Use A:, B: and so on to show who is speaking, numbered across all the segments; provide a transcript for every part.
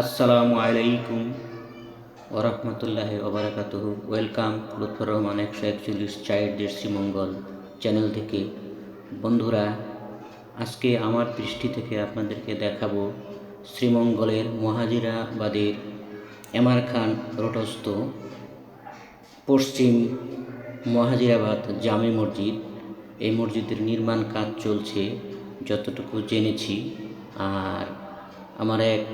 A: আসসালামু আলাইকুম ওরহমতুল্লাহ ওবরাকাত ওয়েলকাম, লুৎফর রহমান একশো একচল্লিশ চাইল্ডদের শ্রীমঙ্গল চ্যানেল থেকে। বন্ধুরা, আজকে আমার দৃষ্টি থেকে আপনাদেরকে দেখাবো শ্রীমঙ্গলের মহাজিরাবাদের এমার খান রোটস্থ পশ্চিম মহাজিরাবাদ জামে মসজিদ। এই মসজিদের নির্মাণ কাজ চলছে, যতটুকু জেনেছি। আর আমার এক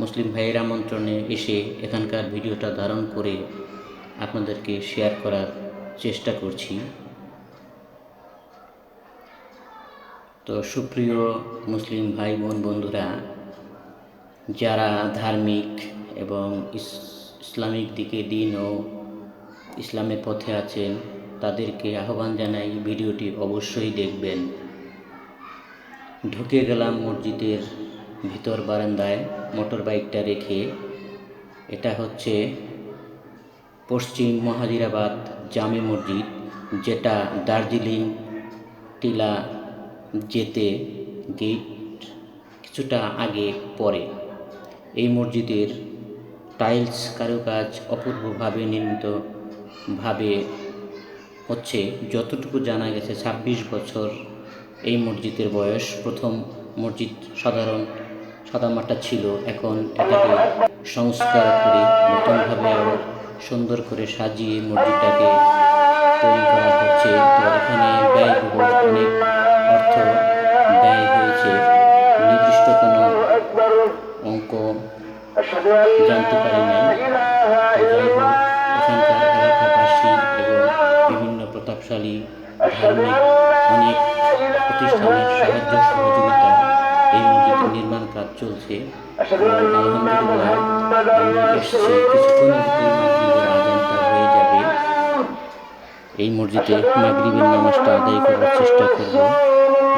A: মুসলিম ভাইয়ের আমন্ত্রণে এসে এখানকার ভিডিওটা ধারণ করে আপনাদেরকে শেয়ার করার চেষ্টা করছি। তো সুপ্রিয় মুসলিম ভাই বোন বন্ধুরা, যারা ধার্মিক এবং ইসলামিক দিকে দিন ও ইসলামের পথে আছেন, তাদেরকে আহ্বান জানাই ভিডিওটি অবশ্যই দেখবেন। ঢুকে গেলাম মসজিদের ভিতর বারান্দায় মোটর বাইকটা রেখে এটা হচ্ছে পশ্চিম মহাজিরাবাদ জামে মসজিদ, যেটা দার্জিলিং, টিলা যেতে গেট কিছুটা আগে পড়ে। এই মসজিদের টাইলস কারুকাজ অপূর্বভাবে নির্মিত ভাবে হচ্ছে। যতটুকু জানা গেছে, ছাব্বিশ বছর এই মসজিদের বয়স। প্রথম মসজিদ সাধারণ সাদামাটা ছিল এখন এটাকে সংস্কার করে নতুনভাবে আরও সুন্দর করে সাজিয়ে মসজিদটাকে তৈরি করা হচ্ছে। তো এখানে ব্যয়বহুল অনেক অর্থ ব্যয় হয়েছে। নির্দিষ্ট কোনো অঙ্ক জানতে পারি নাই। বিভিন্ন প্রতাপশালী, ধার্মিক, অনেক প্রতিষ্ঠানের সাহায্য সহযোগিতা নির্মাণ কাজ চলছে। আলহামদুলিল্লাহ এসছি আজানটা হয়ে যাবে। এই মসজিদে মাগরিবের নামাজটা আদায় করার চেষ্টা করব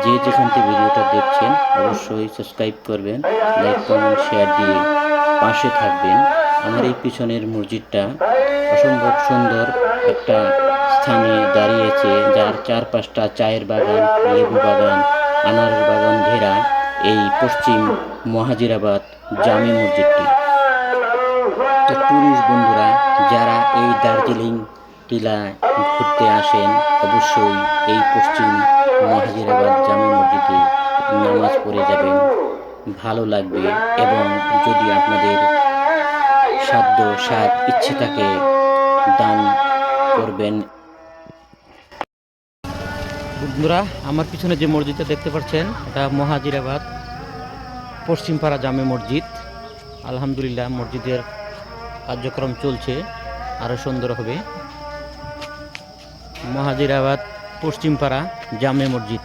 A: যে যেখান থেকে ভিডিওটা দেখছেন অবশ্যই সাবস্ক্রাইব করবেন লাইক কমেন্ট শেয়ার দিয়ে পাশে থাকবেন। আমার এই পিছনের মসজিদটা অসম্ভব সুন্দর একটা স্থানে দাঁড়িয়েছে যার চারপাশটা চায়ের বাগান লেবু বাগান আনারের বাগান ঘেরা। এই পশ্চিম মহাজিরাবাদ জামি মসজিদটি। তো ট্যুরিস্ট বন্ধুরা, যারা এই দার্জিলিং টিলায় ঘুরতে আসেন, অবশ্যই এই পশ্চিম মহাজিরাবাদ জামে মসজিদে নামাজ পড়ে যাবেন। ভালো লাগবে এবং যদি আপনাদের সাধ্য সাত ইচ্ছে থাকে, দান করবেন। বন্ধুরা, আমার পিছনে যে মসজিদটা দেখতে পাচ্ছেন, এটা মহাজিরাবাদ, পশ্চিমপাড়া জামে মসজিদ। আলহামদুলিল্লাহ, মসজিদের কার্যক্রম চলছে আরও সুন্দর হবে। মহাজিরাবাদ, পশ্চিমপাড়া জামে মসজিদ।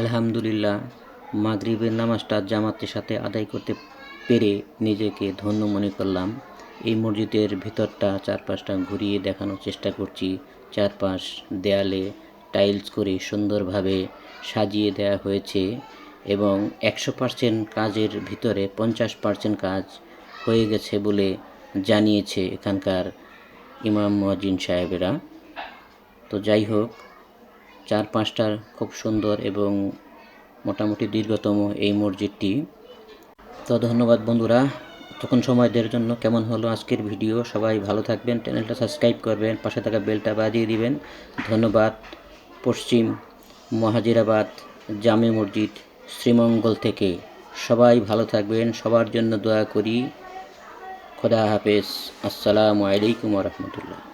A: আলহামদুলিল্লাহ, মাগরিবের নামাজটা জামাতের সাথে আদায় করতে পেরে নিজেকে ধন্য মনে করলাম। এই মসজিদের ভিতরটা চারপাশটা ঘুরিয়ে দেখানোর চেষ্টা করছি। চারপাশ দেয়ালে টাইলস করে সুন্দরভাবে সাজিয়ে দেওয়া হয়েছে এবং একশো পার্সেন্ট কাজের ভিতরে পঞ্চাশ পার্সেন্ট কাজ হয়ে গেছে বলে জানিয়েছে এখানকার ইমাম মহাজিন সাহেবেরা। তো যাই হোক চার পাঁচটার খুব সুন্দর এবং মোটামুটি দীর্ঘতম এই মসজিদটি। তো ধন্যবাদ বন্ধুরা তখন সময় দেওয়ার জন্য কেমন হলো আজকের ভিডিও, সবাই ভালো থাকবেন, চ্যানেলটা সাবস্ক্রাইব করবেন, পাশে থাকা বেলটা বাজিয়ে দিবেন। ধন্যবাদ। পশ্চিম মহাজিরাবাদ জামে মসজিদ শ্রীমঙ্গল থেকে। সবাই ভালো থাকবেন, সবার জন্য দোয়া করি। খোদা হাফেজ। আসসালামু আলাইকুম রহমতুল্লাহ।